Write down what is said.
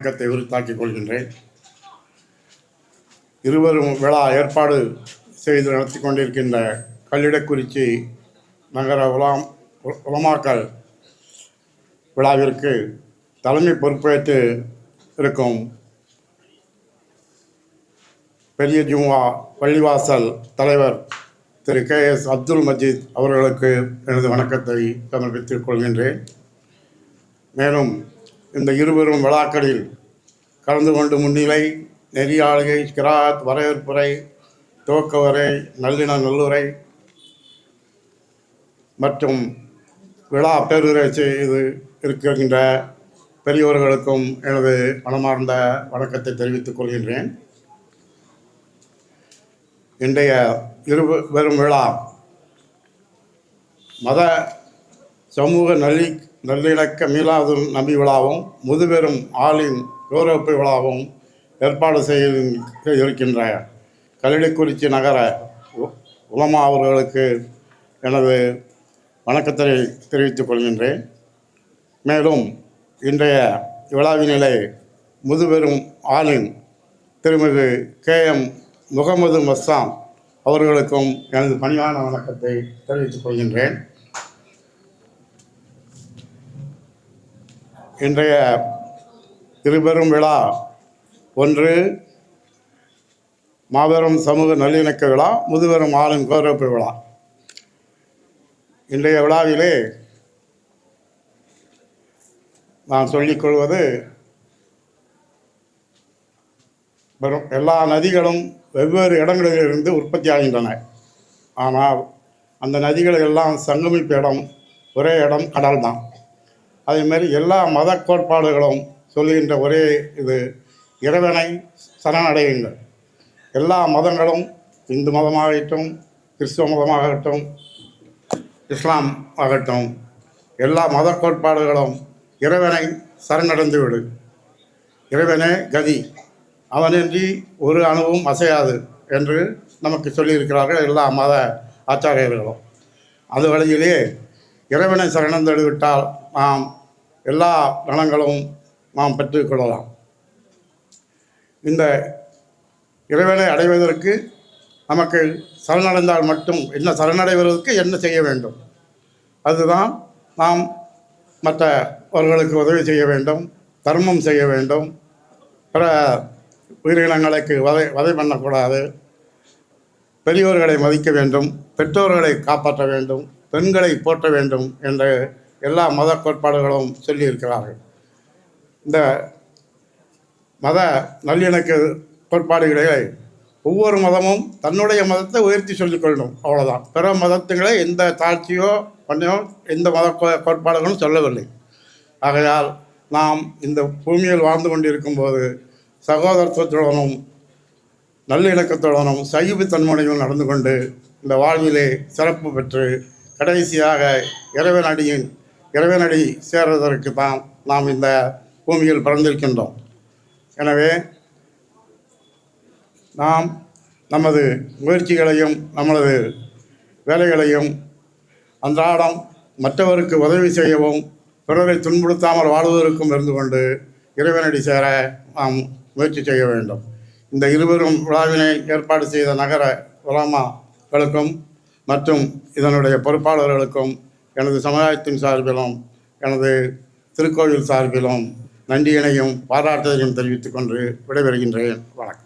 வணக்கத்தை உறுத்தாக்கிக் கொள்கின்றேன். இருவரும் விழா ஏற்பாடு செய்து நடத்தி கொண்டிருக்கின்ற கல்லிடக்குறிச்சி நகர உலாம் உலமாக்கல் விழாவிற்கு தலைமை பொறுப்பேற்று இருக்கும் பெரிய ஜும்வா பள்ளிவாசல் தலைவர் திரு கே எஸ் அப்துல் மஜீத் அவர்களுக்கு எனது வணக்கத்தை சமர்ப்பித்துக் கொள்கின்றேன். மேலும் இந்த இருவரும் விழாக்களில் கலந்து கொண்டு முன்னிலை நெறியாளுகை கிராத் வரவேற்புரை துவக்கவரை நல்லின நல்லுரை மற்றும் விழா பேருரை செய்து இருக்கின்ற பெரியோர்களுக்கும் எனது மனமார்ந்த வணக்கத்தை தெரிவித்துக் கொள்கின்றேன். இன்றைய இருவரும் விழா மத சமூக நல்லி நல்லிணக்க மீளாதும் நம்பி விழாவும் முதுபெரும் ஆளின் கௌரவப்பு விழாவும் ஏற்பாடு செய்ய இருக்கின்ற கல்லிடைக்குறிச்சி நகர உலமா அவர்களுக்கு எனது வணக்கத்தை தெரிவித்துக் கொள்கின்றேன். மேலும் இன்றைய விழாவினிலே முதுபெரும் ஆளின் திருமிகு கே. எம். முகமது மஸ்தான் அவர்களுக்கும் எனது பணிவான வணக்கத்தை தெரிவித்துக் கொள்கின்றேன். இன்றைய இருபெரும் விழா ஒன்று மாபெரும் சமூக நல்லிணக்க விழா முதுபெரும் ஆளும் கௌரவப்பு விழா. இன்றைய விழாவிலே நான் சொல்லிக்கொள்வது வரும் எல்லா நதிகளும் வெவ்வேறு இடங்களிலிருந்து உற்பத்தி ஆகின்றன. ஆனால் அந்த நதிகள் எல்லாம் சங்கமிப்பு இடம் ஒரே இடம் கடல் தான் அதேமாரி எல்லா மத கோட்பாடுகளும் சொல்லுகின்ற ஒரே இது இறைவனை சரணடையுங்கள். எல்லா மதங்களும் இந்து மதமாகட்டும் கிறிஸ்துவ மதமாகட்டும் இஸ்லாம் ஆகட்டும் எல்லா மத கோட்பாடுகளும் இறைவனை சரணடைந்து விடு. இறைவனே கதி அவனின்றி ஒரு அணுவும் அசையாது என்று நமக்கு சொல்லியிருக்கிறார்கள் எல்லா மத ஆச்சாரியர்களும். அது வழியிலே இறைவனை சரணந்தெடுவிட்டால் நாம் எல்லா நலங்களும் நாம் பெற்றுக்கொள்ளலாம் இந்த இறைவனை அடைவதற்கு நமக்கு சரணடைந்தால் மட்டும் என்ன சரணடைவதற்கு என்ன செய்ய வேண்டும்? அதுதான் நாம் மற்றவர்களுக்கு உதவி செய்ய வேண்டும் தர்மம் செய்ய வேண்டும். பிற உயிரினங்களுக்கு வதை வதை பண்ணக்கூடாது. பெரியோர்களை மதிக்க வேண்டும் பெற்றோர்களை காப்பாற்ற வேண்டும் பெண்களை போற்ற வேண்டும் என்ற எல்லா மத கோட்பாடுகளும் சொல்லியிருக்கிறார்கள். இந்த மத நல்லிணக்க கோட்பாடுகளை ஒவ்வொரு மதமும் தன்னுடைய மதத்தை உயர்த்தி சொல்லிக் கொள்ளணும் அவ்வளோதான் பிற மதத்துகளை எந்த தாழ்ச்சியோ பண்ணியோ எந்த மத கோட்பாடுகளும் சொல்லவில்லை. ஆகையால் நாம் இந்த பூமியில் வாழ்ந்து கொண்டிருக்கும்போது சகோதரத்துவத்துடனும் நல்லிணக்கத்துடனும் சகிப்புத்தன்மையுடன் நடந்து கொண்டு இந்த வாழ்விலே சிறப்பு பெற்று கடைசியாக இறைவனடியின் இறைவனடி சேர்வதற்கு தான் நாம் இந்த பூமியில் பிறந்திருக்கின்றோம். எனவே நாம் நமது முயற்சிகளையும் நமது வேலைகளையும் அன்றாடம் மற்றவருக்கு உதவி செய்யவும் பிறரை துன்புறுத்தாமல் வாழ்வதற்கும் இருந்து கொண்டு இறைவனடி சேர நாம் முயற்சி செய்ய வேண்டும். இந்த இருவரும் விழாவினை ஏற்பாடு செய்த நகர உலாமாக்களுக்கும் மற்றும் இதனுடைய பொறுப்பாளர்களுக்கும் எனது சமுதாயத்தின் சார்பிலும் எனது திருக்கோவில் சார்பிலும் நன்றியினையும் பாராட்டுதலையும் தெரிவித்துக் கொண்டு விடைபெறுகின்றேன். வணக்கம்.